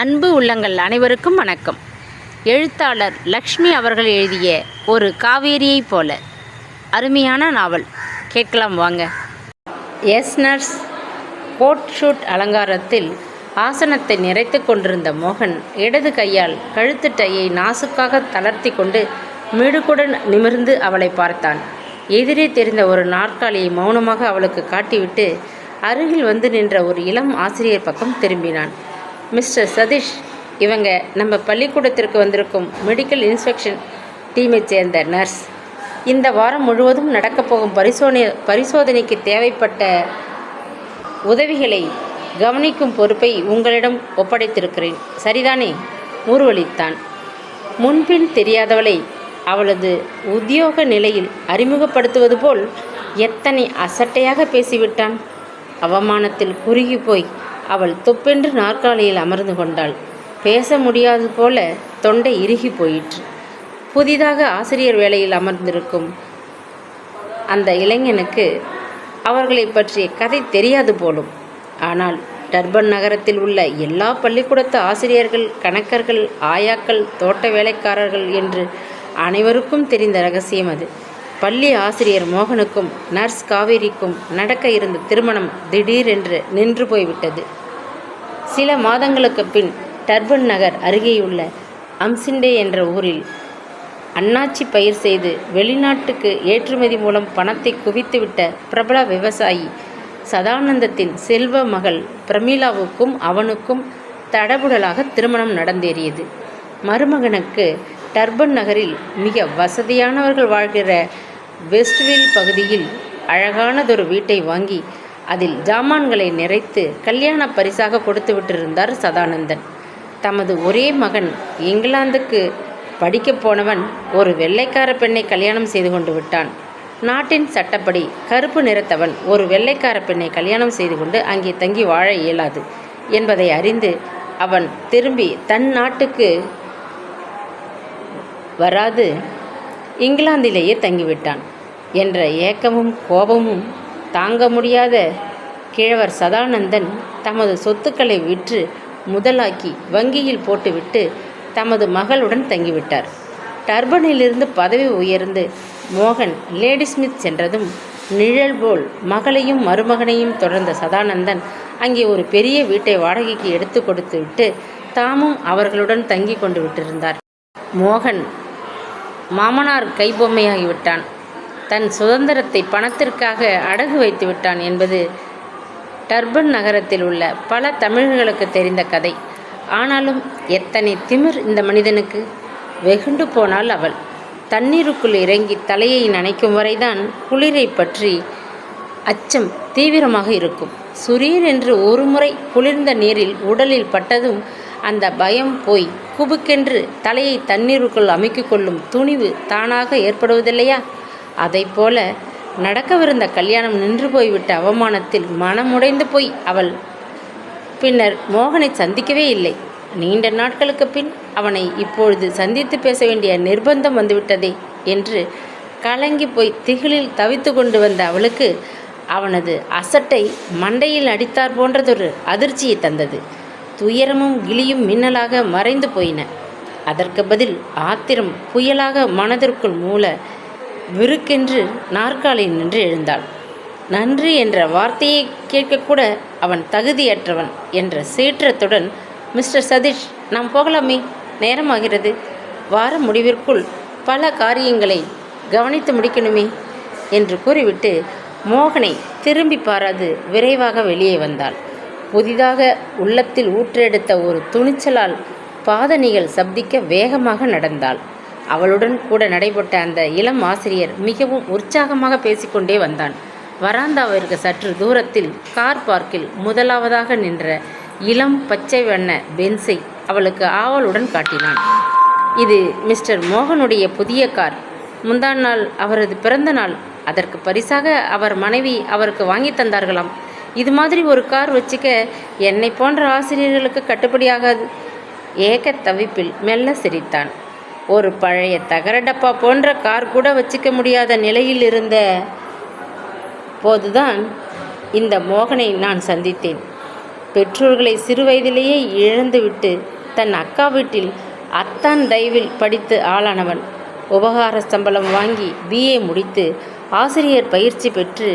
அன்பு உள்ளங்கள் அனைவருக்கும் வணக்கம். எழுத்தாளர் லக்ஷ்மி அவர்கள் எழுதிய ஒரு காவேரியைப் போல. அருமையான நாவல். கேட்கலாம் வாங்க. எஸ் நர்ஸ் கோட் ஷூட் அலங்காரத்தில் ஆசனத்தை நிறைத்து கொண்டிருந்த மோகன் இடது கையால் கழுத்து டையை நாசுக்காக தளர்த்தி கொண்டு மிடுக்குடன் நிமிர்ந்து அவளை பார்த்தான். எதிரே தெரிந்த ஒரு நாற்காலியை மௌனமாக அவளுக்கு காட்டிவிட்டு அருகில் வந்து நின்ற ஒரு இளம் ஆசிரியர் பக்கம் திரும்பினான். மிஸ்டர் சதீஷ் இவங்க நம்ம பள்ளிக்கூடத்திற்கு வந்திருக்கும் மெடிக்கல் இன்ஸ்பெக்ஷன் டீமைச் சேர்ந்த நர்ஸ். இந்த வாரம் முழுவதும் நடக்கப்போகும் பரிசோதனை பரிசோதனைக்கு தேவைப்பட்ட உதவிகளை கவனிக்கும் பொறுப்பை உங்களிடம் ஒப்படைத்திருக்கிறேன். சரிதானே? ஊர்வலித்தான். முன்பின் தெரியாதவளை அவளது உத்தியோக நிலையில் அறிமுகப்படுத்துவது போல் எத்தனை அசட்டையாக பேசிவிட்டான். அவமானத்தில் குறுகி போய் அவள் தொப்பென்று நாற்காலியில் அமர்ந்து கொண்டாள். பேச முடியாது போல தொண்டை இறுகி போயிற்று. புதிதாக ஆசிரியர் வேலையில் அமர்ந்திருக்கும் அந்த இளைஞனுக்கு அவர்களை பற்றிய கதை தெரியாது போலும். ஆனால் டர்பன் நகரத்தில் உள்ள எல்லா பள்ளிக்கூடத்து ஆசிரியர்கள் கணக்கர்கள் ஆயாக்கள் தோட்ட வேலைக்காரர்கள் என்று அனைவருக்கும் தெரிந்த ரகசியம் அது. பள்ளி ஆசிரியர் மோகனுக்கும் நர்ஸ் காவேரிக்கும் நடக்க இருந்த திருமணம் திடீரென்று நின்று போய்விட்டது. சில மாதங்களுக்கு பின் டர்பன் நகர் அருகேயுள்ள அம்சிண்டே என்ற ஊரில் அண்ணாச்சி பயிர் செய்து வெளிநாட்டுக்கு ஏற்றுமதி மூலம் பணத்தை குவித்துவிட்ட பிரபல விவசாயி சதானந்தத்தின் செல்வ மகள் பிரமீளாவுக்கும் அவனுக்கும் தடபுடலாக திருமணம் நடந்தேறியது. மருமகனுக்கு டர்பன் நகரில் மிக வசதியானவர்கள் வாழ்கிற வெஸ்ட்வில் பகுதியில் அழகானதொரு வீட்டை வாங்கி அதில் ஜாமான்களை நிறைத்து கல்யாண பரிசாக கொடுத்து விட்டிருந்தார் சதானந்தன். தமது ஒரே மகன் இங்கிலாந்துக்கு படிக்கப் போனவன் ஒரு வெள்ளைக்கார பெண்ணை கல்யாணம் செய்து கொண்டு விட்டான். நாட்டின் சட்டப்படி கருப்பு நிறத்தவன் ஒரு வெள்ளைக்கார பெண்ணை கல்யாணம் செய்து கொண்டு அங்கே தங்கி வாழ இயலாது என்பதை அறிந்து அவன் திரும்பி தன் நாட்டுக்கு வராது. இங்கிலாந்திலேயே தங்கிவிட்டான். என்ற ஏக்கமும் கோபமும் தாங்க முடியாத கிழவர் சதானந்தன் தமது சொத்துக்களை விற்று முதலாக்கி வங்கியில் போட்டுவிட்டு தமது மகளுடன் தங்கிவிட்டார். டர்பனிலிருந்து பதவி உயர்ந்து மோகன் லேடிஸ்மித் சென்றதும் நிழல் போல் மகளையும் மருமகனையும் தொடர்ந்த சதானந்தன் அங்கே ஒரு பெரிய வீட்டை வாடகைக்கு எடுத்து கொடுத்து விட்டு தாமும் அவர்களுடன் தங்கி கொண்டு விட்டிருந்தார். மோகன் மாமனார் கைபொம்மையாகிவிட்டான் தன் சுதந்திரத்தை பணத்திற்காக அடகு வைத்து விட்டான் என்பது டர்பன் நகரத்தில் உள்ள பல தமிழர்களுக்கு தெரிந்த கதை. ஆனாலும் எத்தனை திமிர் இந்த மனிதனுக்கு? வெகுண்டு போனால் அவள். தண்ணீருக்குள் இறங்கி தலையை நனைக்கும் வரைதான் குளிரை பற்றி அச்சம் தீவிரமாக இருக்கும். சுரீர் என்று ஒருமுறை குளிர்ந்த நீரில் உடலில் பட்டதும் அந்த பயம் போய் குபுக்கென்று தலையை தண்ணீருக்குள் அமைக்கிக் கொள்ளும் துணிவு தானாக ஏற்படுவதில்லையா? போல நடக்கவிருந்த கல்யாணம் நின்று போய்விட்ட அவமானத்தில் மனமுடைந்து போய் அவள். பின்னர் மோகனை சந்திக்கவே இல்லை. நீண்ட நாட்களுக்கு பின் அவனை இப்பொழுது சந்தித்து பேச வேண்டிய நிர்பந்தம் வந்துவிட்டதே என்று கலங்கி போய் திகிலில் தவித்து கொண்டு வந்த அவளுக்கு அவனது அசட்டை மண்டையில் அடித்தார் போன்றதொரு அதிர்ச்சியை தந்தது. துயரமும் கிளியும் மின்னலாக மறைந்து போயின. அதற்கு பதில் ஆத்திரம் புயலாக மனதிற்குள் மூல விருக்கென்று நாற்காலியில் நின்று எழுந்தாள். நன்றி என்ற வார்த்தையை கேட்கக்கூட அவன் தகுதியற்றவன் என்ற சீற்றத்துடன் மிஸ்டர் சதீஷ் நாம் போகலாமே நேரமாகிறது. வார முடிவிற்குள் பல காரியங்களை கவனித்து முடிக்கணுமே என்று கூறிவிட்டு மோகனை திரும்பி பாராது விரைவாக வெளியே வந்தாள். புதிதாக உள்ளத்தில் ஊற்றெடுத்த ஒரு துணிச்சலால் பாதணிகள் சப்திக்க வேகமாக நடந்தாள். அவளுடன் கூட நடைபெற்ற அந்த இளம் ஆசிரியர் மிகவும் உற்சாகமாக பேசிக்கொண்டே வந்தான். வராந்தாவிற்கு சற்று தூரத்தில் கார் பார்க்கில் முதலாவதாக நின்ற இளம் பச்சை வண்ண பென்ஸை அவளுக்கு ஆவலுடன் காட்டினான். இது மிஸ்டர் மோகனுடைய புதிய கார். முந்தாள் நாள் அவரது பிறந்த நாள். அதற்கு பரிசாக அவர் மனைவி அவருக்கு வாங்கி தந்தார்களாம். இது மாதிரி ஒரு கார் வச்சுக்க என்னை போன்ற ஆசிரியர்களுக்கு கட்டுப்படியாகாது ஏக தவிப்பில் மெல்ல சிரித்தான். ஒரு பழைய தகர டப்பா போன்ற கார் கூட வச்சுக்க முடியாத நிலையில் இருந்த போதுதான் இந்த மோகனை நான் சந்தித்தேன். பெற்றோர்களை சிறுவயதிலேயே இழந்துவிட்டு தன் அக்கா வீட்டில் அத்தான் தயவில் படித்து ஆளானவன். உபகார சம்பளம் வாங்கி பிஏ முடித்து ஆசிரியர் பயிற்சி பெற்று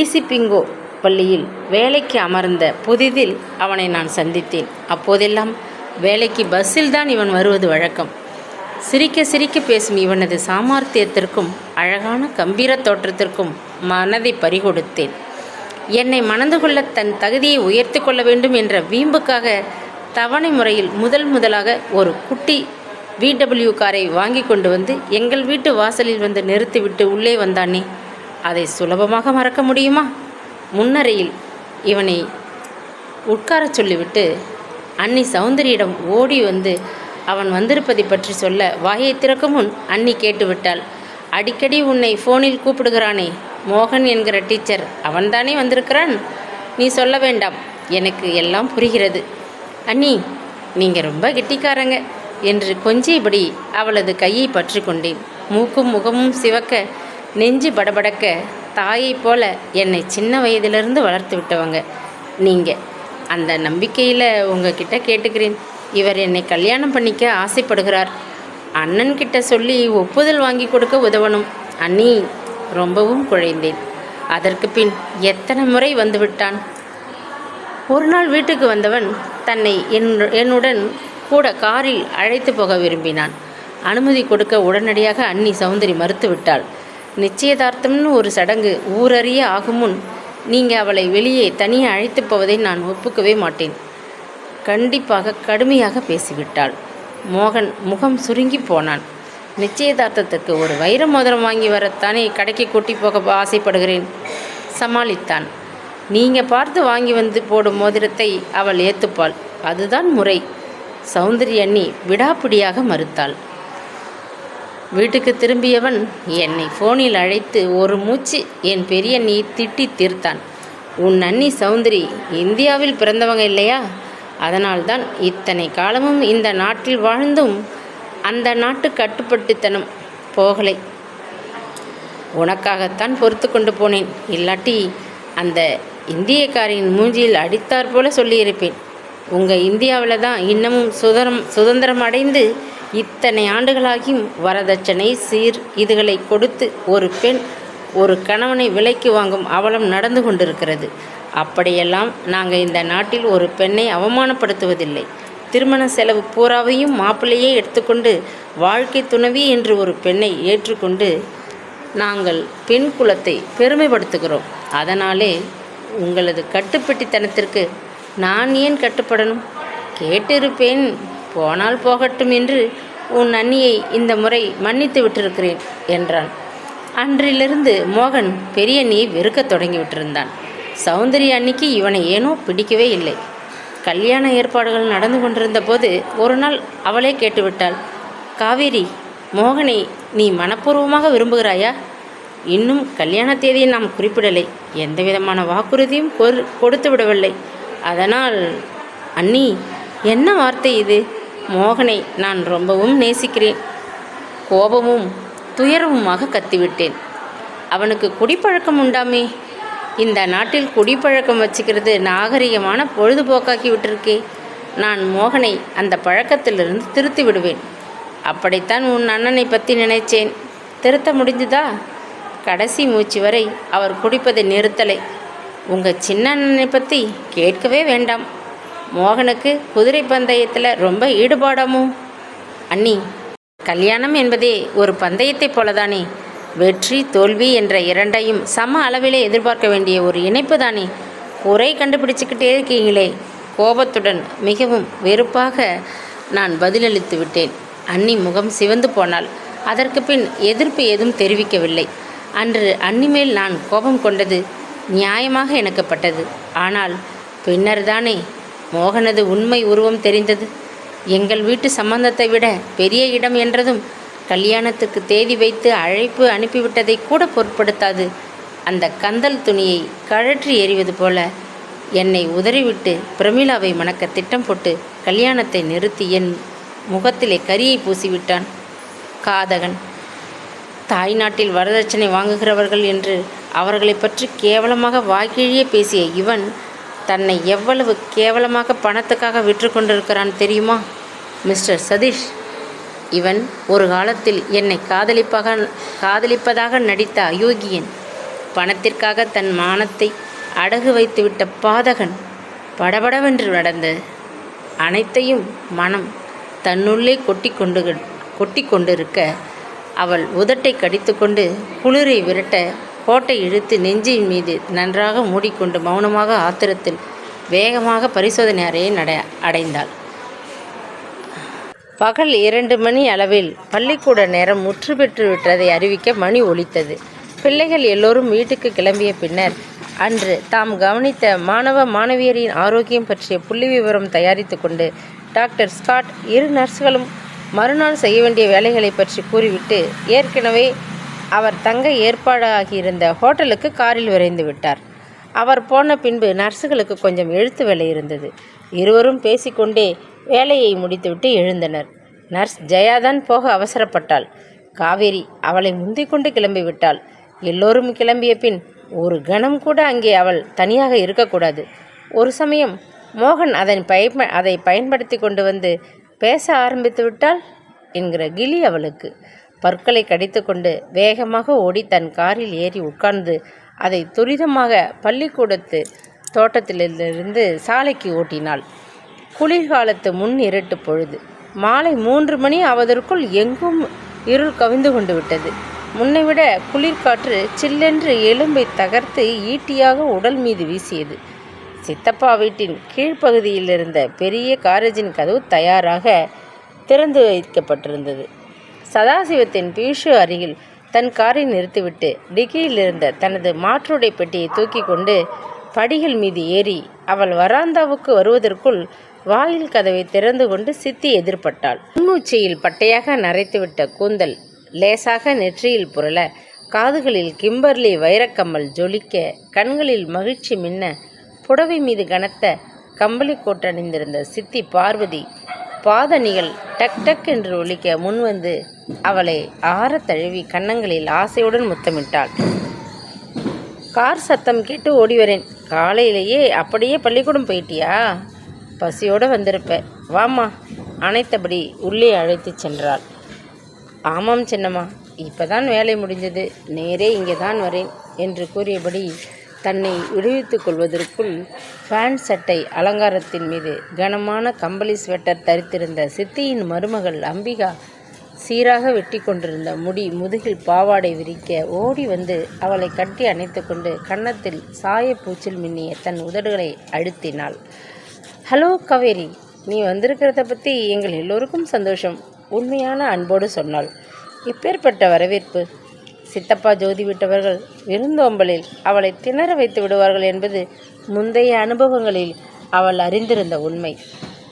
ஈசிபிங்கோ பள்ளியில் வேலைக்கு அமர்ந்த புதிதில் அவனை நான் சந்தித்தேன். அப்போதெல்லாம் வேலைக்கு பஸ்ஸில் தான் இவன் வருவது வழக்கம். சிரிக்க சிரிக்க பேசும் இவனது சாமர்த்தியத்திற்கும் அழகான கம்பீர தோற்றத்திற்கும் மனதை பறிகொடுத்தேன். என்னை மணந்து கொள்ள தன் தகுதியை உயர்த்தி கொள்ள வேண்டும் என்ற வீம்புக்காக தவணை முறையில் முதல் முதலாக ஒரு குட்டி விடபிள்யூ காரை வாங்கி கொண்டு வந்து எங்கள் வீட்டு வாசலில் வந்து நிறுத்திவிட்டு உள்ளே வந்தானே அதை சுலபமாக மறக்க முடியுமா? முன்னரையில் இவனை உட்காரச் சொல்லிவிட்டு அன்னி சௌந்தரியிடம் ஓடி வந்து அவன் வந்திருப்பதை பற்றி சொல்ல வாயை திறக்கும் முன் அன்னி கேட்டுவிட்டாள். அடிக்கடி உன்னை ஃபோனில் கூப்பிடுகிறானே மோகன் என்கிற டீச்சர் அவன்தானே வந்திருக்கிறான்? நீ சொல்ல வேண்டாம். எனக்கு எல்லாம் புரிகிறது. அண்ணி நீங்கள் ரொம்ப கெட்டிக்காரங்க என்று கொஞ்சியபடி அவளது கையை பற்றி கொண்டேன். மூக்கும் முகமும் சிவக்க நெஞ்சு படபடக்க தாயைப் போல என்னை சின்ன வயதிலிருந்து வளர்த்து விட்டவங்க. நீங்கள் அந்த நம்பிக்கையில் உங்ககிட்ட கேட்டுக்கிறேன். இவர் என்னை கல்யாணம் பண்ணிக்க ஆசைப்படுகிறார். அண்ணன் கிட்ட சொல்லி ஒப்புதல் வாங்கி கொடுக்க உதவணும். அண்ணி ரொம்பவும் குழைந்தேன். அதற்கு பின் எத்தனை முறை வந்துவிட்டான்? ஒரு நாள் வீட்டுக்கு வந்தவன் தன்னை என் என்னுடன் கூட காரில் அழைத்து போக விரும்பினான். அனுமதி கொடுக்க உடனடியாக அன்னி சௌந்தரி மறுத்துவிட்டாள். நிச்சயதார்த்தம்னு ஒரு சடங்கு ஊரறிய ஆகும் முன் நீங்கள் அவளை வெளியே தனியே அழைத்து போவதை நான் ஒப்புக்கவே மாட்டேன். கண்டிப்பாக கடுமையாக பேசிவிட்டாள். மோகன் முகம் சுருங்கி போனான். நிச்சயதார்த்தத்துக்கு ஒரு வைர மோதிரம் வாங்கி வரத்தானே கடைக்கு கூட்டி போக ஆசைப்படுகிறேன்? சமாளித்தான். நீங்கள் பார்த்து வாங்கி வந்து போடும் மோதிரத்தை அவள் ஏத்துப்பாள். அதுதான் முறை. சௌந்தரி அண்ணி விடாப்பிடியாக மறுத்தாள். வீட்டுக்கு திரும்பியவன் என்னை ஃபோனில் அழைத்து ஒரு மூச்சு என் பெரிய நீ திட்டி தீர்த்தான். உன் அண்ணி சௌந்தரி இந்தியாவில் பிறந்தவங்க இல்லையா? அதனால்தான் இத்தனை காலமும் இந்த நாட்டில் வாழ்ந்தும் அந்த நாட்டு கட்டுப்பட்டுத்தனம் போகலை. உனக்காகத்தான் பொறுத்து கொண்டு போனேன். இல்லாட்டி அந்த இந்தியக்காரின் மூஞ்சியில் அடித்தாற் போல சொல்லியிருப்பேன். உங்கள் இந்தியாவில் தான் இன்னமும் சுதரம் சுதந்திரம் அடைந்து இத்தனை ஆண்டுகளாகியும் வரதட்சணை சீர் இதுகளை கொடுத்து ஒரு பெண் ஒரு கணவனை விலைக்கு வாங்கும் அவலம் நடந்து கொண்டிருக்கிறது. அப்படியெல்லாம் நாங்கள் இந்த நாட்டில் ஒரு பெண்ணை அவமானப்படுத்துவதில்லை. திருமண செலவு பூராவையும் மாப்பிள்ளையே எடுத்துக்கொண்டு வாழ்க்கை துணவி என்று ஒரு பெண்ணை ஏற்றுக்கொண்டு நாங்கள் பெண் குலத்தை பெருமைப்படுத்துகிறோம். அதனாலே உங்களது கட்டுப்பட்டித்தனத்திற்கு நான் ஏன் கட்டுப்படணும்? கேட்டிருப்பேன். போனால் போகட்டும் என்று உன் அண்ணியை இந்த முறை மன்னித்து விட்டிருக்கிறேன் என்றான். அன்றிலிருந்து மோகன் பெரிய அண்ணியை வெறுக்க தொடங்கிவிட்டிருந்தான் சௌந்தரி அன்னிக்கு இவனை ஏனோ பிடிக்கவே இல்லை. கல்யாண ஏற்பாடுகள் நடந்து கொண்டிருந்த போது ஒரு நாள் அவளே கேட்டுவிட்டாள். காவேரி மோகனை நீ மனப்பூர்வமாக விரும்புகிறாயா? இன்னும் கல்யாண தேதியை நாம் குறிப்பிடலை. எந்த விதமான வாக்குறுதியும் கொரு கொடுத்து விடவில்லை அதனால் அண்ணி என்ன வார்த்தை இது? மோகனை நான் ரொம்பவும் நேசிக்கிறேன். கோபமும் துயரவுமாக கத்திவிட்டேன். அவனுக்கு குடிப்பழக்கம் உண்டாமே. இந்த நாட்டில் குடிப்பழக்கம் வச்சுக்கிறது நாகரிகமான பொழுதுபோக்காக்கி விட்டிருக்கே. நான் மோகனை அந்த பழக்கத்திலிருந்து திருத்தி விடுவேன். அப்படித்தான் உன் அண்ணனை பற்றி நினைச்சேன். திருத்த முடிஞ்சுதா? கடைசி மூச்சு வரை அவர் குடிப்பதை நிறுத்தலை. உங்கள் சின்ன அண்ணனை பற்றி கேட்கவே வேண்டாம். மோகனுக்கு குதிரை பந்தயத்தில் ரொம்ப ஈடுபாடமும் அண்ணி கல்யாணம் என்பதே ஒரு பந்தயத்தைப் போலதானே. வெற்றி தோல்வி என்ற இரண்டையும் சம அளவிலே எதிர்பார்க்க வேண்டிய ஒரு இணைப்பு தானே. குறை கண்டுபிடிச்சிக்கிட்டே இருக்கீங்களே. கோபத்துடன் மிகவும் வெறுப்பாக நான் பதிலளித்து விட்டேன். அண்ணி முகம் சிவந்து போனால் அதற்கு பின் எதிர்ப்பு ஏதும் தெரிவிக்கவில்லை. அன்று அண்ணி மேல் நான் கோபம் கொண்டது நியாயமாக எனக்கப்பட்டது. ஆனால் பின்னர்தானே? மோகனது உண்மை உருவம் தெரிந்தது. எங்கள் வீட்டு சம்பந்தத்தை விட பெரிய இடம் என்றதும் கல்யாணத்துக்கு தேதி வைத்து அழைப்பு அனுப்பிவிட்டதை கூட பொருட்படுத்தாது. அந்த கந்தல் துணியை கழற்றி எறிவது போல என்னை உதறிவிட்டு பிரமிளாவை மணக்க திட்டம் போட்டு கல்யாணத்தை நிறுத்தி என் முகத்திலே கரியை பூசிவிட்டான். காதகன் தாய்நாட்டில் வரதட்சணை வாங்குகிறவர்கள் என்று அவர்களை பற்றி கேவலமாக வாய்கிழியே பேசிய இவன் தன்னை எவ்வளவு கேவலமாக பணத்துக்காக விற்று கொண்டிருக்கிறான் தெரியுமா? மிஸ்டர் சதீஷ். இவன் ஒரு காலத்தில் என்னை காதலிப்பாக காதலிப்பதாக நடித்த அயோக்கியன். பணத்திற்காக தன் மானத்தை அடகு வைத்துவிட்ட பாதகன் படபடவென்று நடந்த அனைத்தையும் மனம் தன்னுள்ளே கொட்டி கொண்டு கொட்டி கொண்டிருக்க அவள் உதட்டை கடித்துக்கொண்டு குளிரை விரட்ட கோட்டை இழுத்து நெஞ்சின் மீது நன்றாக மூடிக்கொண்டு மௌனமாக ஆத்திரத்தில் வேகமாக பரிசோதனை அறையை நட அடைந்தாள். பகல் இரண்டு மணி அளவில் பள்ளிக்கூட நேரம் முற்று பெற்று விட்டதை அறிவிக்க மணி ஒலித்தது. பிள்ளைகள் எல்லோரும் வீட்டுக்கு கிளம்பிய பின்னர் அன்று தாம் கவனித்த மாணவ மாணவியரின் ஆரோக்கியம் பற்றிய புள்ளி விவரம் தயாரித்து கொண்டு டாக்டர் ஸ்காட் இரு நர்ஸ்களும் மறுநாள் செய்ய வேண்டிய வேலைகளை பற்றி கூறிவிட்டு ஏற்கனவே அவர் தங்க ஏற்பாடாகியிருந்த ஹோட்டலுக்கு காரில் விரைந்து விட்டார். அவர் போன பின்பு நர்ஸுகளுக்கு கொஞ்சம் எழுத்து வேலை இருந்தது. இருவரும் பேசிக்கொண்டே வேலையை முடித்துவிட்டு எழுந்தனர். நர்ஸ் ஜெயாதான் போக அவசரப்பட்டாள். காவேரி அவளை முந்திக் கொண்டு கிளம்பிவிட்டாள் எல்லோரும் கிளம்பிய பின் ஒரு கணம் கூட அங்கே அவள் தனியாக இருக்கக்கூடாது. ஒரு சமயம் மோகன் அதன் பயன்ப அதை பயன்படுத்தி கொண்டு வந்து பேச ஆரம்பித்து விட்டாள் என்கிற கிளி அவளுக்கு. பற்களை கடித்துக்கொண்டு வேகமாக ஓடி தன் காரில் ஏறி உட்கார்ந்து அதை துரிதமாக பள்ளிக்கூடத்து தோட்டத்திலிருந்து சாலைக்கு ஓட்டினாள். குளிர்காலத்து முன் இருட்டு பொழுது. மாலை மூன்று மணி ஆவதற்குள் எங்கும் இருள் கவிந்து கொண்டு விட்டது. முன்னைவிட குளிர்காற்று சில்லென்று எலும்பை தகர்த்து ஈட்டியாக உடல் மீது வீசியது. சித்தப்பா வீட்டின் கீழ்ப்பகுதியில் இருந்த பெரிய காரேஜின் கதவு தயாராக திறந்து வைக்கப்பட்டிருந்தது. சதாசிவத்தின் பியூஷு அருகில் தன் காரை நிறுத்திவிட்டு டிக்கியில் இருந்த தனது மாற்றுடை பெட்டியை தூக்கி கொண்டு படிகள் மீது ஏறி அவள் வராந்தாவுக்கு வருவதற்குள் வாயில் கதவை திறந்து கொண்டு சித்தி எதிர்பட்டாள். முன்னூச்சியில் பட்டையாக நரைத்துவிட்ட கூந்தல் லேசாக நெற்றியில் புரள காதுகளில் கிம்பர்லி வைரக்கம்மல் ஜொலிக்க கண்களில் மகிழ்ச்சி மின்ன புடவை மீது கனத்த கம்பளி கோட்டணிந்திருந்த சித்தி பார்வதி பாதணிகள் டக் டக் என்று ஒலிக்க முன்வந்து அவளை ஆற தழுவி கன்னங்களில் ஆசையுடன் முத்தமிட்டாள். கார் சத்தம் கேட்டு ஓடி வரேன். காலையிலேயே அப்படியே பள்ளிக்கூடம் போயிட்டியா? பசியோடு வந்திருப்ப. வாம்மா. அனைத்தபடி உள்ளே அழைத்துச் சென்றாள். ஆமாம் சின்னம்மா. இப்பதான் வேலை முடிஞ்சது. நேரே இங்கே தான் வரேன் என்று கூறியபடி தன்னை விடுவித்துக் கொள்வதற்குள் ஃபேண்ட் சட்டை அலங்காரத்தின் மீது கனமான கம்பளி ஸ்வெட்டர் தரித்திருந்த சித்தியின் மருமகள் அம்பிகா சீராக வெட்டி கொண்டிருந்த முடி முதுகில் பாவாடை விரிக்க ஓடி வந்து அவளை கட்டி அணைத்துக்கொண்டு கன்னத்தில் சாயப்பூச்சில் மின்னிய தன் உதடுகளை அழுத்தினாள். ஹலோ கவேரி. நீ வந்திருக்கிறத பற்றி எங்கள் எல்லோருக்கும் சந்தோஷம் உண்மையான அன்போடு சொன்னாள். இப்பேற்பட்ட வரவேற்பு சித்தப்பா ஜோதி விட்டவர்கள் விருந்தோம்பலில் அவளை திணற வைத்து விடுவார்கள் என்பது முந்தைய அனுபவங்களில் அவள் அறிந்திருந்த உண்மை.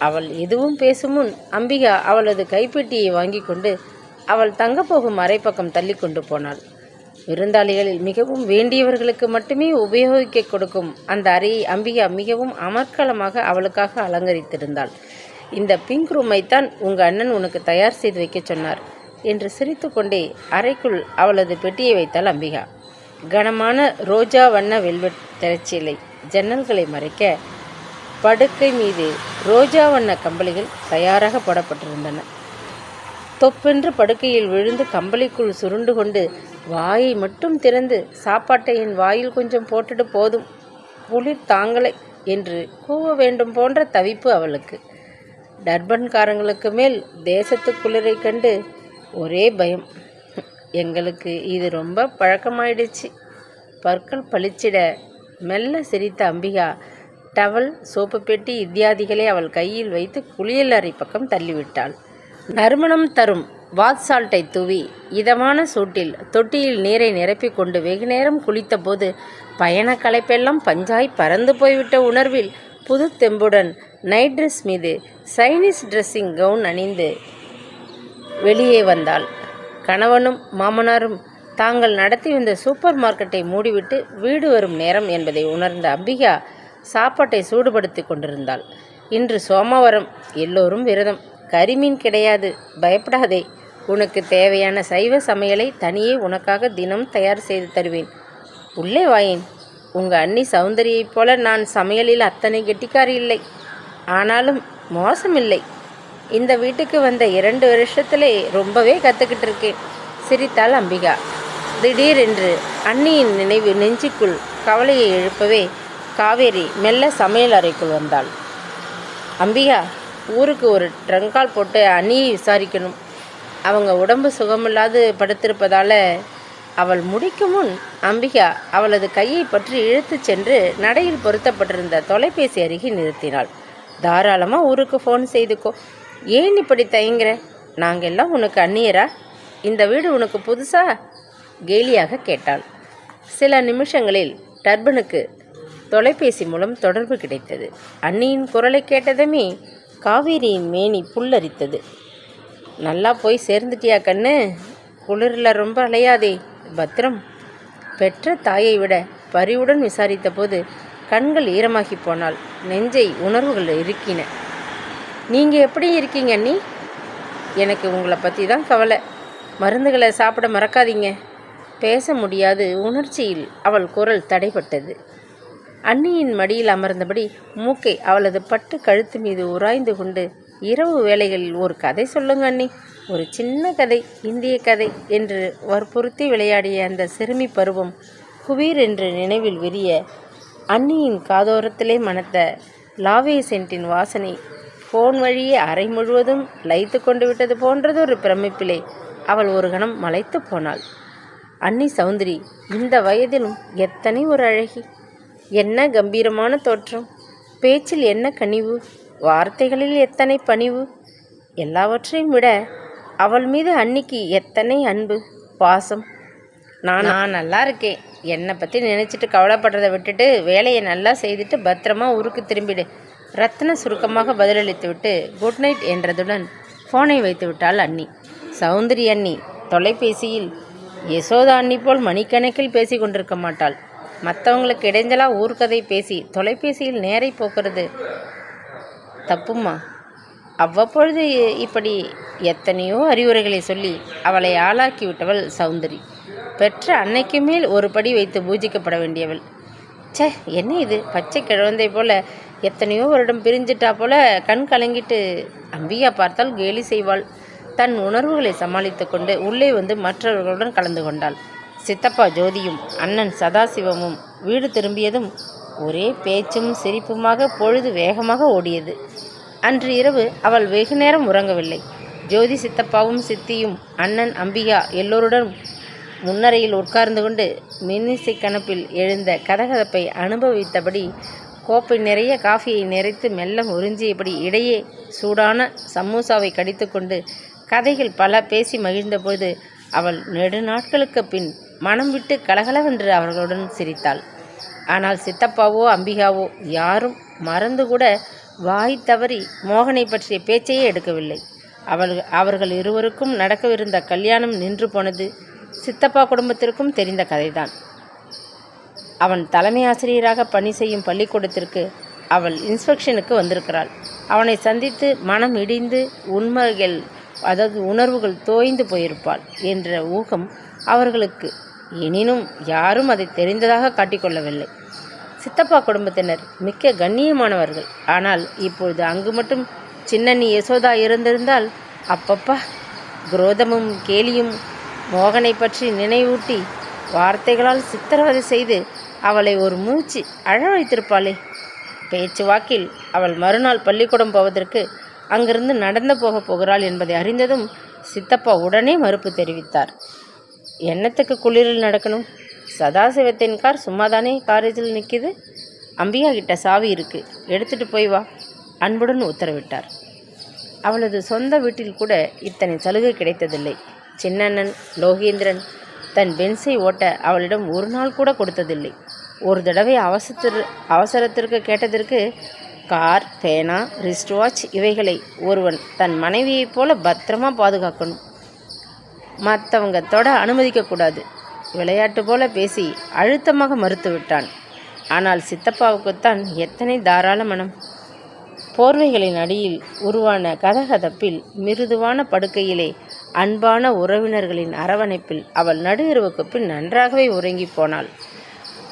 அவள் எதுவும் பேசும் முன் அம்பிகா அவளது கைப்பெட்டியை வாங்கி கொண்டு அவள் தங்கப்போகும் அரைப்பக்கம் தள்ளி கொண்டு போனாள். விருந்தாளிகளில் மிகவும் வேண்டியவர்களுக்கு மட்டுமே உபயோகிக்க கொடுக்கும் அந்த அறையை அம்பிகா மிகவும் அமர்க்களமாக அவளுக்காக அலங்கரித்திருந்தாள். இந்த பிங்க் ரூமைத்தான் உங்கள் அண்ணன் உனக்கு தயார் செய்து வைக்கச் சொன்னார். என்று சிரித்துக்கொண்டே அறைக்குள் அவளது பெட்டியை வைத்தாள் அம்பிகா. கனமான ரோஜா வண்ண வெல்வெட் திரைச்சீலை ஜன்னல்களை மறைக்க படுக்கை மீது ரோஜா வண்ண கம்பளிகள் தயாராக போடப்பட்டிருந்தன. தொப்பென்று படுக்கையில் விழுந்து கம்பளிக்குள் சுருண்டு கொண்டு வாயை மட்டும் திறந்து சாப்பாட்டை என் வாயில் கொஞ்சம் போட்டுட்டு போதும் குளிர் தாங்கலை என்று கூவ வேண்டும் போன்ற தவிப்பு அவளுக்கு. டர்பன்காரங்களுக்கு மேல் தேசத்து குளிரை கண்டு ஒரே பயம். எங்களுக்கு இது ரொம்ப பழக்கமாயிடுச்சு. பற்கள் பளிச்சிட மெல்ல சிரித்த அம்பிகா டவல் சோப்பு பெட்டி இத்தியாதிகளை அவள் கையில் வைத்து குளியல் அறை பக்கம் தள்ளிவிட்டாள். நறுமணம் தரும் வாத்சால்ட்டை தூவி இதமான சூட்டில் தொட்டியில் நீரை நிரப்பிக் கொண்டு வெகு நேரம் குளித்தபோது பயண களைப்பெல்லாம் பஞ்சாய் பறந்து போய்விட்ட உணர்வில் புது தெம்புடன் நைட் ட்ரெஸ் மீது சைனீஸ் ட்ரெஸ்ஸிங் கவுன் அணிந்து வெளியே வந்தாள். கணவனும் மாமனாரும் தாங்கள் நடத்தி வந்த சூப்பர் மார்க்கெட்டை மூடிவிட்டு வீடு வரும் நேரம் என்பதை உணர்ந்த அம்பிகா சாப்பாட்டை சூடுபடுத்தி கொண்டிருந்தாள். இன்று சோமவாரம் எல்லோரும் விரதம். கரிமீன் கிடையாது பயப்படாதே. உனக்கு தேவையான சைவ சமையலை தனியே உனக்காக தினம் தயார் செய்து தருவேன். உள்ளே வாயேன். உங்கள் அண்ணி சௌந்தரியைப் போல நான் சமையலில் அத்தனை கெட்டிக்காரி இல்லை. ஆனாலும் மோசமில்லை. இந்த வீட்டுக்கு வந்த இரண்டு வருஷத்திலே ரொம்பவே கற்றுக்கிட்டு இருக்கேன். சிரித்தாள் அம்பிகா. திடீரென்று அண்ணியின் நினைவு நெஞ்சுக்குள் கவலையை எழுப்பவே காவேரி மெல்ல சமையல் அறைக்குள் வந்தாள். அம்பிகா ஊருக்கு ஒரு ட்ரங்கால் போட்டு அண்ணியை விசாரிக்கணும். அவங்க உடம்பு சுகமில்லாது படுத்திருப்பதால் அவள் முடிக்கும் முன் அம்பிகா அவளது கையை பற்றி இழுத்துச் சென்று நடையில் பொருத்தப்பட்டிருந்த தொலைபேசி அருகே நிறுத்தினாள். தாராளமாக ஊருக்கு ஃபோன் செய்துக்கோ. ஏன் இப்படி தயங்குற? நாங்கள் எல்லாம் உனக்கு அந்நியரா? இந்த வீடு உனக்கு புதுசா? கேலியாக கேட்டாள். சில நிமிஷங்களில் டர்பனுக்கு தொலைபேசி மூலம் தொடர்பு கிடைத்தது. அண்ணியின் குரலை கேட்டதுமே காவேரியின் மேனி புல்லரித்தது. நல்லா போய் சேர்ந்துட்டியா கண்ணு? குளிரில் ரொம்ப அலையாதே பத்திரம் பெற்ற தாயை விட பரிவுடன் விசாரித்த போது கண்கள் ஈரமாகி போனால் நெஞ்சை உணர்வுகள் இருக்கின நீங்கள் எப்படி இருக்கீங்க அண்ணி? எனக்கு உங்களை பற்றி தான் கவலை. மருந்துகளை சாப்பிட மறக்காதீங்க. பேச முடியாது. உணர்ச்சியில் அவள் குரல் தடைப்பட்டது அண்ணியின் மடியில் அமர்ந்தபடி மூக்கை அவளது பட்டு கழுத்து மீது உராய்ந்து கொண்டு இரவு வேளைகளில் ஒரு கதை சொல்லுங்க அண்ணி. ஒரு சின்ன கதை இந்திய கதை என்று வற்புறுத்தி விளையாடிய அந்த சிறுமி பருவம் குபீர் என்று நினைவில் விரிய அண்ணியின் காதோரத்திலே மணத்த லாவே சென்ட்டின் வாசனை ஃபோன் வழியே அறை முழுவதும் லயித்து கொண்டு விட்டது ஒரு பிரமிப்பிலே அவள் ஒரு கணம் மலைத்து போனாள். அன்னி சௌந்தரி இந்த வயதிலும் எத்தனை ஒரு அழகி? என்ன கம்பீரமான தோற்றம்? பேச்சில் என்ன கனிவு? வார்த்தைகளில் எத்தனை பணிவு? எல்லாவற்றையும் விட அவள் மீது அன்னிக்கு எத்தனை அன்பு பாசம்? நான்? நான் நல்லா இருக்கேன். என்னை பற்றி நினச்சிட்டு கவலைப்படுறதை விட்டுட்டு வேலையை நல்லா செய்துட்டு பத்திரமா ஊருக்கு திரும்பிடு. ரத்ன சுருக்கமாக பதிலளித்துவிட்டு குட் நைட் என்றதுடன் ஃபோனை வைத்து விட்டாள் அண்ணி. சௌந்தரி அண்ணி தொலைபேசியில் யசோதா அண்ணி போல் மணிக்கணக்கில் பேசி கொண்டிருக்க மாட்டாள். மற்றவங்களுக்கு இடைஞ்சலா ஊர்க்கதை பேசி தொலைபேசியில் நேரை போக்குறது தப்புமா? அவ்வப்பொழுது இப்படி எத்தனையோ அறிவுரைகளை சொல்லி அவளை ஆளாக்கி விட்டவள் சௌந்தரி. பெற்ற அன்னைக்கு மேல் ஒரு படி வைத்து பூஜிக்கப்பட வேண்டியவள். ச்சே என்ன இது? பச்சை கிழந்தை போல எத்தனையோ வருடம் பிரிஞ்சிட்டா போல கண் கலங்கிட்டு அம்பிகா பார்த்தால் கேலி செய்வாள். தன் உணர்வுகளை சமாளித்து கொண்டு உள்ளே வந்து மற்றவர்களுடன் கலந்து கொண்டாள். சித்தப்பா ஜோதியும் அண்ணன் சதாசிவமும் வீடு திரும்பியதும் ஒரே பேச்சும் சிரிப்புமாக பொழுது வேகமாக ஓடியது. அன்று இரவு அவள் வெகு நேரம் உறங்கவில்லை. ஜோதி சித்தப்பாவும் சித்தியும் அண்ணன் அம்பிகா எல்லோருடன் முன்னரையில் உட்கார்ந்து கொண்டு மின்னிசை கணப்பில் எழுந்த கதகதப்பை அனுபவித்தபடி கோப்பை நிறைய காஃபியை நிறைத்து மெல்ல உறிஞ்சியபடி இடையே சூடான சமோசாவை கடித்துக்கொண்டு கதைகள் பல பேசி மகிழ்ந்தபோது அவள் நெடுநாட்களுக்கு பின் மனம் விட்டு கலகலவென்று அவர்களுடன் சிரித்தாள். ஆனால் சித்தப்பாவோ அம்பிகாவோ யாரும் மறந்து கூட வாய் தவறி மோகனை பற்றிய பேச்சையே எடுக்கவில்லை. அவள் அவர்கள் இருவருக்கும் நடக்கவிருந்த கல்யாணம் நின்று போனது சித்தப்பா குடும்பத்திற்கும் தெரிந்த கதைதான். அவன் தலைமை ஆசிரியராக பணி செய்யும் பள்ளிக்கூடத்திற்கு அவள் இன்ஸ்பெக்ஷனுக்கு வந்திருக்கிறாள். அவனை சந்தித்து மனம் இடிந்து உண்மைகள் அதாவது உணர்வுகள் தோய்ந்து போயிருப்பாள் என்ற ஊகம் அவர்களுக்கு. எனினும் யாரும் அதை தெரிந்ததாக காட்டிக்கொள்ளவில்லை. சித்தப்பா குடும்பத்தினர் மிக்க கண்ணியமானவர்கள். ஆனால் இப்பொழுது அங்கு மட்டும் சின்னண்ணி யசோதா இருந்திருந்தால் அப்பப்பா குரோதமும் கேலியும் மோகனை பற்றி நினைவூட்டி வார்த்தைகளால் சித்திரவதை செய்து அவளை ஒரு மூச்சு அழ வைத்திருப்பாளே. பேச்சு வாக்கில் அவள் மறுநாள் பள்ளிக்கூடம் போவதற்கு அங்கிருந்து நடந்து போகப் போகிறாள் என்பதை அறிந்ததும் சித்தப்பா உடனே மறுப்பு தெரிவித்தார். என்னத்துக்கு குளிரில் நடக்கணும்? சதாசிவத்தின் கார் சும்மாதானே காரேஜில் நிற்கிது அம்பியா கிட்ட சாவி இருக்கு. எடுத்துட்டு போய் வா. அன்புடன் உத்தரவிட்டார். அவளது சொந்த வீட்டில் கூட இத்தனை சலுகை கிடைத்ததில்லை. சின்னண்ணன் லோகேந்திரன் தன் பென்ஸை ஓட்ட அவளிடம் ஒரு நாள் கூட கொடுத்ததில்லை. ஒரு தடவை அவசரத்திற்கு அவசரத்திற்கு கேட்டதற்கு கார் பேனா ரிஸ்ட் வாட்ச் இவைகளை ஒருவன் தன் மனைவியைப் போல பத்திரமா பாதுகாக்கணும். மற்றவங்க தொட அனுமதிக்கக்கூடாது விளையாட்டு போல பேசி அழுத்தமாக மறுத்து விட்டான் ஆனால் சித்தப்பாவுக்குத்தான் எத்தனை தாராள மனம். போர்வைகளின் அடியில் உருவான கதகதப்பில் மிருதுவான படுக்கையிலே அன்பான உறவினர்களின் அரவணைப்பில் அவள் நடுஇரவுக்கு பின் நன்றாகவே உறங்கி போனாள்.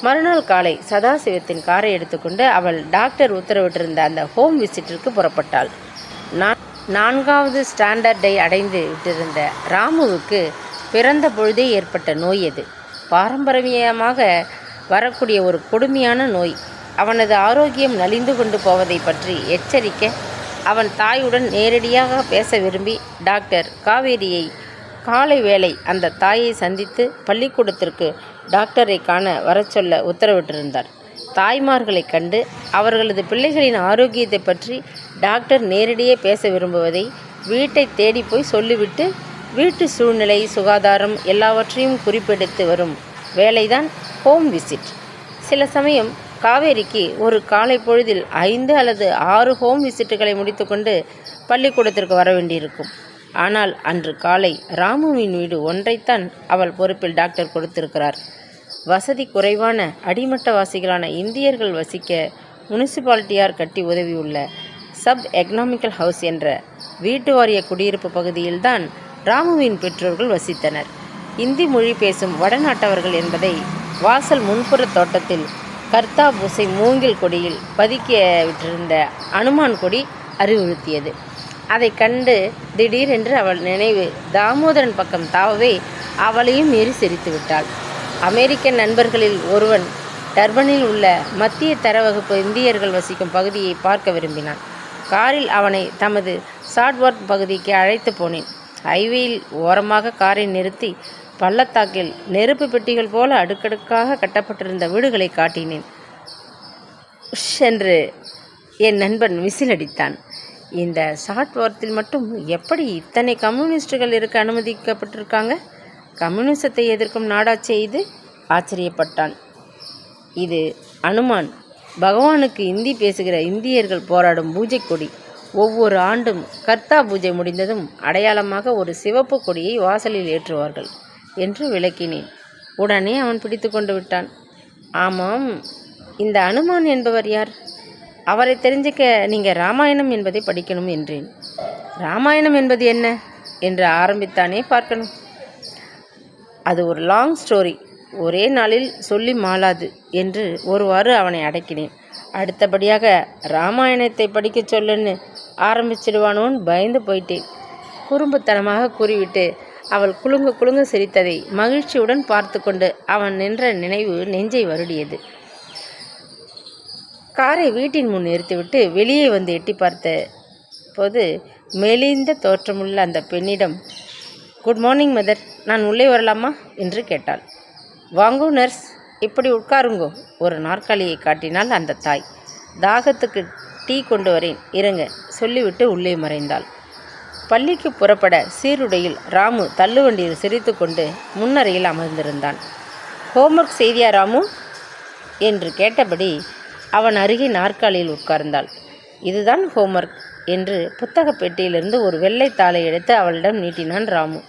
மறுநாள் காலை சதாசிவத்தின் காரை எடுத்துக்கொண்டு அவள் டாக்டர் உத்தரவிட்டிருந்த அந்த ஹோம் விசிட்டிற்கு புறப்பட்டாள். நான் நான்காவது ஸ்டாண்டர்டை அடைந்து விட்டிருந்த ராமுவுக்கு பிறந்த பொழுதே ஏற்பட்ட நோய் அது பாரம்பரியமாக வரக்கூடிய ஒரு கொடுமையான நோய். அவனது ஆரோக்கியம் நலிந்து கொண்டு போவதை பற்றி எச்சரிக்க அவன் தாயுடன் நேரடியாக பேச விரும்பி டாக்டர் காவேரியை காலை வேளை அந்த தாயை சந்தித்து பள்ளிக்கூடத்திற்கு டாக்டரை காண வரச் சொல்ல உத்தரவிட்டிருந்தார். தாய்மார்களைக் கண்டு அவர்களது பிள்ளைகளின் ஆரோக்கியத்தை பற்றி டாக்டர் நேரடியே பேச விரும்புவதை வீட்டை தேடி போய் சொல்லிவிட்டு வீட்டு சூழ்நிலை சுகாதாரம் எல்லாவற்றையும் குறிப்பெடுத்து வரும் வேலைதான் ஹோம் விசிட். சில சமயம் காவேரிக்கு ஒரு காலை பொழுதில் ஐந்து அல்லது ஆறு ஹோம் விசிட்டுகளை முடித்துக்கொண்டு பள்ளிக்கூடத்திற்கு வர வேண்டியிருக்கும். ஆனால் அன்று காலை ராமுவின் வீடு ஒன்றைத்தான் அவள் பொறுப்பில் டாக்டர் கொடுத்திருக்கிறார். வசதி குறைவான அடிமட்டவாசிகளான இந்தியர்கள் வசிக்க முனிசிபாலிட்டியார் கட்டி உதவியுள்ள சப் எக்கனாமிக்கல் ஹவுஸ் என்ற வீட்டு வாரிய குடியிருப்பு பகுதியில்தான் ராமுவின் பெற்றோர்கள் வசித்தனர். இந்தி மொழி பேசும் வடநாட்டவர்கள் என்பதை வாசல் முன்புற தோட்டத்தில் கர்த்தா பூசை மூங்கில் கொடியில் பதுக்கி விட்டிருந்த அனுமான் கொடி அறிவுறுத்தியது. அதை கண்டு திடீரென்று அவள் நினைவு தாமோதரன் பக்கம் தாவவே அவளையும் மீறி சிரித்து விட்டாள். அமெரிக்க நண்பர்களில் ஒருவன் டர்பனில் உள்ள மத்திய தரவகுப்பு இந்தியர்கள் வசிக்கும் பகுதியை பார்க்க விரும்பினான். காரில் அவனை தமது சாட்வர்க் பகுதிக்கு அழைத்து போனேன். ஹைவேயில் ஓரமாக காரை நிறுத்தி பள்ளத்தாக்கில் நெருப்பு பெட்டிகள் போல அடுக்கடுக்காக கட்டப்பட்டிருந்த வீடுகளை காட்டினேன். உஷ் என்று என் நண்பன் விசிலடித்தான் இந்த சாட்வொர்த்தில் மட்டும் எப்படி இத்தனை கம்யூனிஸ்டுகள் இருக்க அனுமதிக்கப்பட்டிருக்காங்க? கம்யூனிசத்தை எதிர்க்கும் நாடாச்சே இது? ஆச்சரியப்பட்டான். இது அனுமான். பகவானுக்கு இந்தி பேசுகிற இந்தியர்கள் போராடும் பூஜை கொடி. ஒவ்வொரு ஆண்டும் கர்த்தா பூஜை முடிந்ததும் அடையாளமாக ஒரு சிவப்பு கொடியை வாசலில் ஏற்றுவார்கள். என்று விளக்கினேன். உடனே அவன் பிடித்து கொண்டு விட்டான். ஆமாம் இந்த அனுமான் என்பவர் யார்? அவரை தெரிஞ்சுக்க நீங்கள் ராமாயணம் என்பதை படிக்கணும் என்றேன். ராமாயணம் என்பது என்ன? என்று ஆரம்பித்தானே பார்க்கணும். அது ஒரு லாங் ஸ்டோரி ஒரே நாளில் சொல்லி மாளாது என்று ஒருவாறு அவனை அடக்கினேன். அடுத்தபடியாக ராமாயணத்தை படிக்க சொல்லுன்னு ஆரம்பிச்சிடுவானோன்னு பயந்து போயிட்டேன். குறும்புத்தனமாக கூறிவிட்டு அவள் குலுங்க குலுங்க சிரித்ததை மகிழ்ச்சியுடன் பார்த்து கொண்டு அவன் நின்ற நினைவு நெஞ்சை வருடியது. காரை வீட்டின் முன் நிறுத்திவிட்டு வெளியே வந்து எட்டி பார்த்த போது மெலிந்த தோற்றமுள்ள அந்த பெண்ணிடம் குட் மார்னிங் மதர் நான் உள்ளே வரலாமா? என்று கேட்டாள். வாங்கோ நர்ஸ் இப்படி உட்காருங்கோ. ஒரு நாற்காலியை காட்டினால் அந்த தாய். தாகத்துக்கு டீ கொண்டு வரேன். இறங்க சொல்லிவிட்டு உள்ளே மறைந்தாள். பள்ளிக்கு புறப்பட சீருடையில் ராமு தள்ளுவண்டியில் சிரித்து கொண்டு முன்னறையில் அமர்ந்திருந்தான். ஹோம்ஒர்க் செய்தியா ராமு? என்று கேட்டபடி அவன் அருகே நாற்காலியில் உட்கார்ந்தாள். இதுதான் ஹோம்ஒர்க் என்று புத்தகப் பெட்டியிலிருந்து ஒரு வெள்ளைத்தாளை எடுத்து அவளிடம் நீட்டினான் ராமு.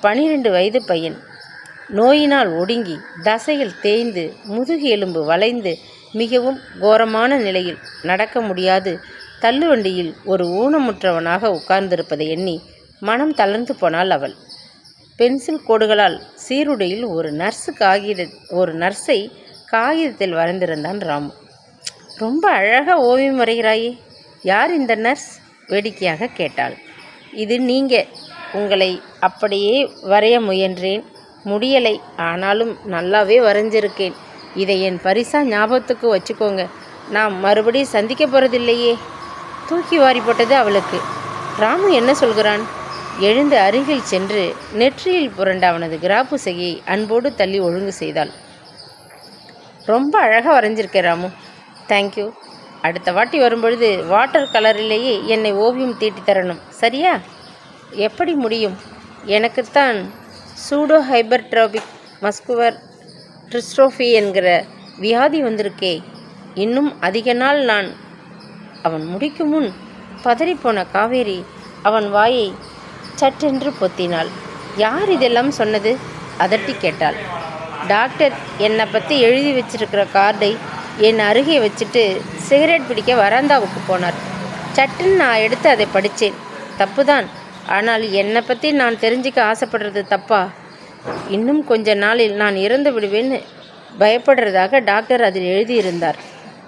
பனிரெண்டு வயது பையன். நோயினால் ஒடுங்கி தசையில் தேய்ந்து முதுகு எலும்பு வளைந்து மிகவும் கோரமான நிலையில் நடக்க முடியாது தள்ளுவண்டியில் ஒரு ஊனமுற்றவனாக உட்கார்ந்திருப்பதை எண்ணி மனம் தளர்ந்து போனாள் அவள். பென்சில் கோடுகளால் சீருடையில் ஒரு நர்ஸு காகித ஒரு நர்ஸை காகிதத்தில் வரைந்திருந்தான் ராமு. ரொம்ப அழகாக ஓவியம் வரைகிறாயே யார் இந்த நர்ஸ்? வேடிக்கையாக கேட்டாள். இது நீங்கள் உங்களை அப்படியே வரைய முயன்றேன். முடியலை. ஆனாலும் நல்லாவே வரைஞ்சிருக்கேன். இதை என் பரிசா ஞாபகத்துக்கு வச்சுக்கோங்க. நான் மறுபடியும் சந்திக்க போகிறதில்லையே தூக்கி வாரி போட்டது அவளுக்கு. ராமு என்ன சொல்கிறான்? எழுந்து அருகில் சென்று நெற்றியில் புரண்ட அவனது கிராப்பு செய்யை அன்போடு தள்ளி ஒழுங்கு செய்தாள். ரொம்ப அழகாக வரைஞ்சிருக்க ராமு. தேங்க்யூ அடுத்த வாட்டி வரும்பொழுது வாட்டர் கலரிலேயே என்னை ஓவியம் தீட்டி தரணும். சரியா? எப்படி முடியும்? எனக்குத்தான் சூடோ ஹைபர்ட்ராபிக் மஸ்குவர் ட்ரிஸ்ட்ரோஃபி என்கிற வியாதி வந்திருக்கே. இன்னும் அதிக நாள் நான் அவன் முடிக்கும் முன் பதறிப்போன காவேரி அவன் வாயை சட்டென்று பொத்தினாள். யார் இதெல்லாம் சொன்னது? அதட்டி கேட்டாள். டாக்டர் என்னை பற்றி எழுதி வச்சிருக்கிற கார்டை என் அருகே வச்சுட்டு சிகரெட் பிடிக்க வராந்தாவுக்கு போனார். சட்டுன்னு நான் எடுத்து அதை படித்தேன் தப்புதான். ஆனால் என்னை பற்றி நான் தெரிஞ்சுக்க ஆசைப்படுறது தப்பா? இன்னும் கொஞ்ச நாளில் நான் இறந்து விடுவேன்னு பயப்படுறதாக டாக்டர் அதில் எழுதியிருந்தார்.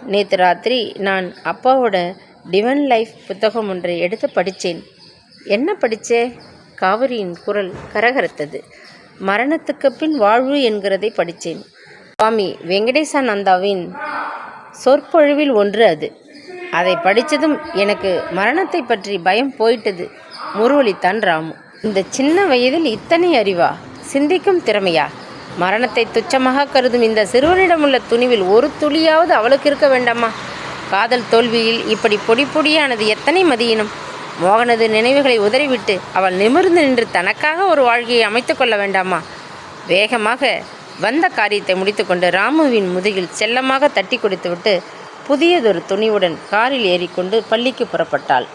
நேற்று ராத்திரி நான் அப்பாவோட டிவன் லைஃப் புத்தகம் ஒன்றை எடுத்து படித்தேன் என்ன படித்தே காவிரியின் குரல் கரகரத்தது. மரணத்துக்கு பின் வாழ்வு என்கிறதை படித்தேன் சுவாமி வெங்கடேசானந்தாவின் சொற்பொழிவில் ஒன்று அது. அதை படித்ததும் எனக்கு மரணத்தை பற்றி பயம் போயிட்டது. முருவளித்தான் ராமு. இந்த சின்ன வயதில் இத்தனை அறிவா? சிந்திக்கும் திறமையா? மரணத்தை துச்சமாக கருதும் இந்த சிறுவனிடம் உள்ள துணிவில் ஒரு துளியாவது அவளுக்கு இருக்க வேண்டாமா? காதல் தோல்வியில் இப்படி பொடி பொடியானது எத்தனை மதியினம்? மோகனது நினைவுகளை உதறிவிட்டு அவள் நிமிர்ந்து நின்று தனக்காக ஒரு வாழ்க்கையை அமைத்து கொள்ள வேண்டாமா? வேகமாக வந்த காரியத்தை முடித்துக்கொண்டு ராமுவின் முதுகில் செல்லமாக தட்டி கொடுத்துவிட்டு புதியதொரு துணிவுடன் காரில் ஏறிக்கொண்டு பள்ளிக்கு புறப்பட்டாள்.